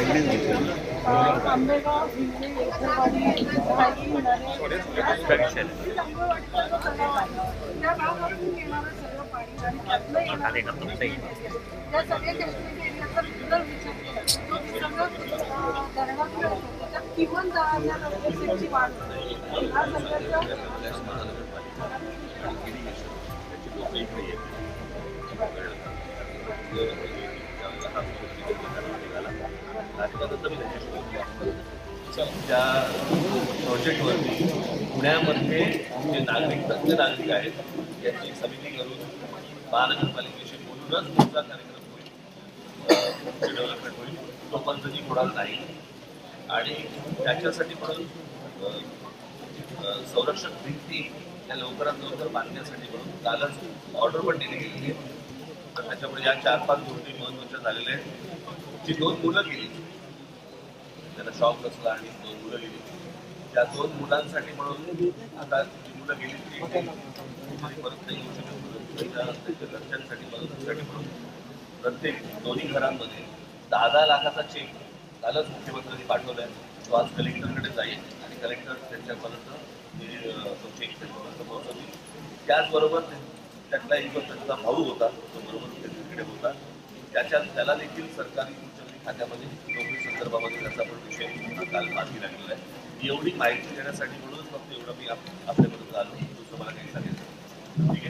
येतो. त्याच्यात किमान दहा हजार वाढ. हा सगळ्याचा त्या प्रोजेक्टवरती पुण्यामध्ये जे नागरिक तज्ज्ञ नागरिक आहेत याची समिती करून महानगरपालिकेशी बोलूनच पुढचा कार्यक्रम होईल. डेव्हलपमेंट होईल. तो पद्धती होणार नाही. आणि त्याच्यासाठी म्हणून संरक्षक भिंती या लवकरात लवकर बांधण्यासाठी म्हणून कालच ऑर्डर पण दिली गेलेली आहे. तर त्याच्यामुळे या चार पाच गोष्टी महत्त्वाच्या झालेल्या आहेत. जी दोन मुलं गेली त्याला शॉक बसला आणि दोन मुलं गेली. त्या दोन मुलांसाठी म्हणून आता जी मुलं गेली ती ती परत नाही येऊ शकत. म्हणून त्यांच्या घरच्यांसाठी मदतीसाठी म्हणून प्रत्येक दोन्ही घरांमध्ये दहा दहा लाखाचा चेक कालच मुख्यमंत्र्यांनी पाठवलाय. तो आज कलेक्टरकडे जाईल आणि कलेक्टर त्यांच्यापर्यंत ते, तो चेक त्यांच्यापर्यंत पोहोचवतील. त्याचबरोबर त्यातला एक जो त्यांचा भाऊ होता तो बरोबर तिकडे होता. त्याच्यात त्याला देखील सरकारी उच्च खात्यामध्ये नोकरी संदर्भामध्ये त्याचा पण विषय काल मार्गी लागलेला आहे. एवढी माहिती देण्यासाठी म्हणूनच फक्त एवढं मी आपल्याबद्दल आलो. दुसरं मला काही सांगायचं नाही. ठीक आहे.